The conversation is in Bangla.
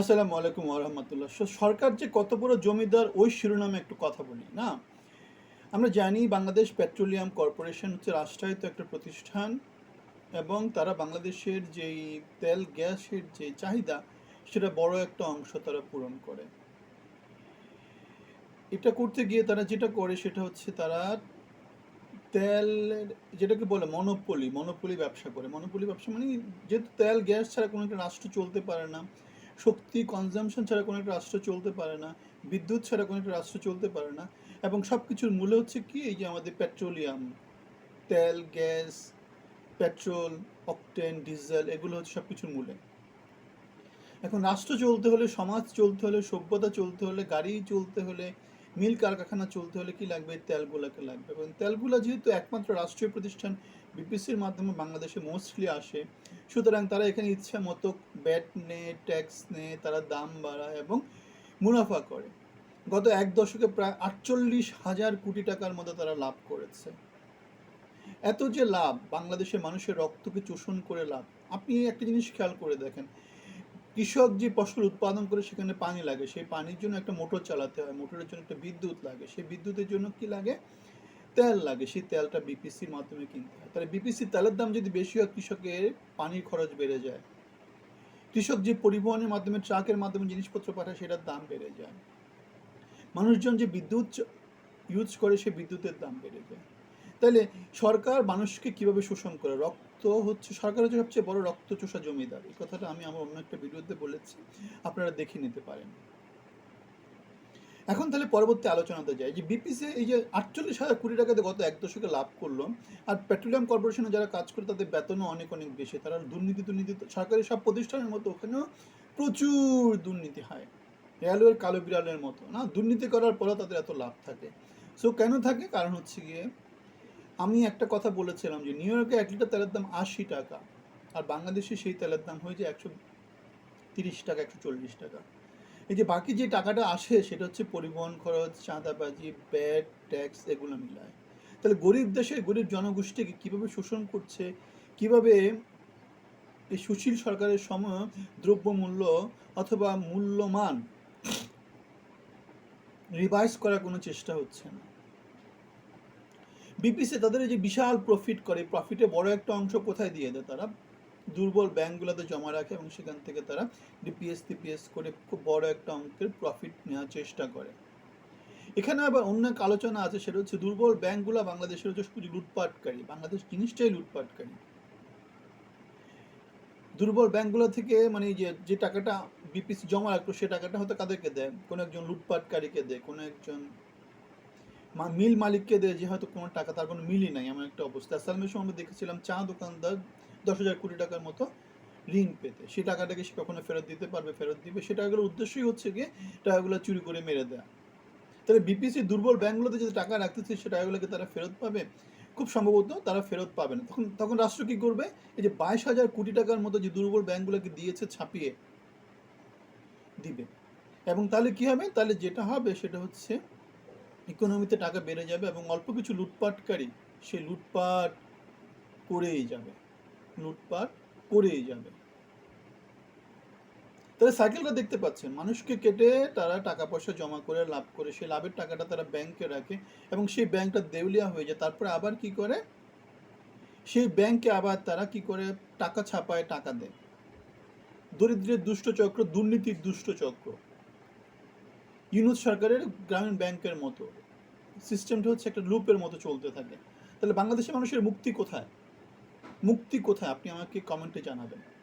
আসসালামু আলাইকুম ওরহামতুল্লাহ সরকার যে কত বড় জমিদার, ওই শিরোনামে একটু কথা বলি, না? আমরা জানি বাংলাদেশ পেট্রোলিয়াম কর্পোরেশন হচ্ছে রাষ্ট্রায়ত্ত একটা প্রতিষ্ঠান এবং তারা বাংলাদেশের যেই তেল, গ্যাসের যে চাহিদা, সেটা বড় একটা অংশ তারা পূরণ করে। এটা করতে গিয়ে তারা যেটা করে সেটা হচ্ছে তারা তেল, যেটাকে বলে মনোপলি মনোপলি ব্যবসা করে। মনোপলি ব্যবসা মানে যেহেতু তেল, গ্যাস ছাড়া কোনো একটা রাষ্ট্র চলতে পারে না শক্তি কনজামশন ছাড়া কোনো একটা রাষ্ট্র চলতে পারে না, বিদ্যুৎ ছাড়া কোনো একটা রাষ্ট্র চলতে পারে না, এবং সব কিছুর মূলে হচ্ছে কি, এই যে আমাদের পেট্রোলিয়াম তেল গ্যাস পেট্রোল অকটেন ডিজেল এগুলো হচ্ছে সব কিছুর মূলে। এখন রাষ্ট্র চলতে হলে, সমাজ চলতে হলে, সভ্যতা চলতে হলে, গাড়ি চলতে হলে মিল কারখানা চলতে হলে কি লাগবে? তেলগুলোকে লাগবে। এবং তেলগুলো যেহেতু একমাত্র রাষ্ট্রীয় প্রতিষ্ঠান, বিপিসির মাধ্যমে বাংলাদেশে মোস্টলি আসে, সুতরাং তারা এখানে ইচ্ছা মতো ব্যাট নেয়, ট্যাক্স নেয়, তারা দাম বাড়ায় এবং মুনাফা করে। গত এক দশকে প্রায় আটচল্লিশ হাজার কোটি টাকার মতো তারা লাভ করেছে। এত যে লাভ, বাংলাদেশের মানুষের রক্তকে চোষণ করে লাভ, আপনি একটা জিনিস খেয়াল করে দেখেন কৃষক যে ফসল উৎপাদন করে সেখানে পানি লাগে, সেই পানির জন্য একটা মোটর চালাতে হয়, মোটরের জন্য একটা বিদ্যুৎ লাগে, সেই বিদ্যুতের জন্য কি লাগে? তেল লাগে, সেই তেলটা বিপিসির মাধ্যমে কিনতে হয়। তাহলে বিপিসি তেলের দাম যদি বেশি হয়, কৃষকের পানির খরচ বেড়ে যায়। কৃষক যে পরিবহনের মাধ্যমে, ট্রাকের মাধ্যমে জিনিসপত্র পাঠায়, সেটার দাম বেড়ে যায়। মানুষজন যে বিদ্যুৎ ইউজ করে, সে বিদ্যুতের দাম বেড়ে যায়। তাহলে সরকার মানুষকে কীভাবে শোষণ করে? রক্ত হচ্ছে, সরকার হচ্ছে সবচেয়ে বড় রক্ত চোষা জমিদার। এই কথাটা আমি আমার অন্য একটা ভিডিওতে বলেছি, আপনারা দেখে নিতে পারেন। এখন তাহলে পরবর্তী আলোচনাতে যাই। যে বিপিসি এই যে আটচল্লিশ হাজার কোটি টাকাতে গত এক দশকে লাভ করল আর পেট্রোলিয়াম কর্পোরেশনে যারা কাজ করে তাদের বেতনও অনেক অনেক বেশি। তারা দুর্নীতি দুর্নীতি, সরকারি সব প্রতিষ্ঠানের মতো ওখানেও প্রচুর দুর্নীতি হয়। রেলওয়ের কালো বিড়ালের মতো, না? দুর্নীতি করার পরেও তাদের এত লাভ থাকে। সো কেন থাকে? কারণ হচ্ছে গিয়ে আমি একটা কথা বলেছিলাম যে নিউ ইয়র্কে এক লিটার তেলের দাম আশি টাকা আর বাংলাদেশে সেই তেলের দাম হয়ে যায় একশো তিরিশ টাকা, একশো চল্লিশ টাকা। এই যে বাকি যে টাকাটা আসে সেটা হচ্ছে পরিবহন খরচ, চাঁদাবাজি ব্যাড ট্যাক্স এগুলো মিলায়। তাহলে গরিব দেশের গরিব জনগোষ্ঠীকে কীভাবে শোষণ করছে, কীভাবে এই সুশীল সরকারের সময় দ্রব্যমূল্য অথবা মূল্যমান রিভাইজ করার কোনো চেষ্টা হচ্ছে না। বিপিসি তাদের যে বিশাল প্রফিট করে প্রফিটে বড় একটা অংশ কোথায় দিয়ে দেয় তারা? দুর্বল ব্যাংকগুলোতে জমা রাখে এবং সেখান থেকে তারা ডিপিএস টিপিএস করে খুব বড় একটা অঙ্কের প্রফিট নেওয়ার চেষ্টা করে। এখানে আবার অন্য এক আলোচনা আছে, সেটা হচ্ছে দুর্বল ব্যাংকগুলো বাংলাদেশের হচ্ছে শুধু লুটপাটকারী, বাংলাদেশ জিনিসটাই লুটপাটকারী। দুর্বল ব্যাংকগুলো থেকে মানে যে যে টাকাটা বিপিসি জমা রাখতো, সে টাকাটা হয়তো কাদেরকে দেয়? কোনো একজন লুটপাটকারীকে দেয়, কোনো একজন মিল মালিককে দেয় যে হয়তো কোনো টাকা, তার কোনো মিলই নাই, এমন একটা অবস্থা। আসালামের সময় আমরা দেখেছিলাম চা দোকানদার দশ হাজার কোটি টাকার মতো ঋণ পেতে। সে টাকাটাকে সে কখনো ফেরত দিতে পারবে, ফেরত দিবে? সে টাকাগুলোর উদ্দেশ্যই হচ্ছে গিয়ে টাকাগুলো চুরি করে মেরে দেয়। তাহলে বিপিসি দুর্বল ব্যাংকগুলোতে যদি টাকা রাখতেছে, সে টাকাগুলোকে তারা ফেরত পাবে? খুব সম্ভবত তারা ফেরত পাবে না। তখন তখন রাষ্ট্র কী করবে? এই যে বাইশ হাজার কোটি টাকার মতো যে দুর্বল ব্যাঙ্কগুলোকে দিয়েছে, ছাপিয়ে দিবে। এবং তাহলে কী হবে? তাহলে যেটা হবে সেটা হচ্ছে ইকোনমিতে টাকা বেড়ে যাবে এবং অল্প কিছু লুটপাটকারী সে লুটপাট করেই যাবে। লুটপাট করেই যাবে। তাহলে সাইকেলটা দেখতে পাচ্ছেন। মানুষকে কেটে তারা টাকা পয়সা জমা করে, লাভ করে, সেই লাভের টাকাটা তারা ব্যাংকে রাখে এবং সেই ব্যাংকটা দেউলিয়া হয়ে যায়। তারপরে আবার কি করে? সেই ব্যাংকে আবার তারা কি করে? টাকা ছাপায়, টাকা দেয়। দরিদ্রের দুষ্ট চক্র, দুর্নীতির দুষ্ট চক্র। ইউনুস সরকারের গ্রামীণ ব্যাংকের মতো। সিস্টেমটা হচ্ছে একটা লুপের মতো চলতে থাকে। তাহলে বাংলাদেশের মানুষের মুক্তি কোথায়? মুক্তি কোথায়? আপনি আমাকে কমেন্টে জানাবেন।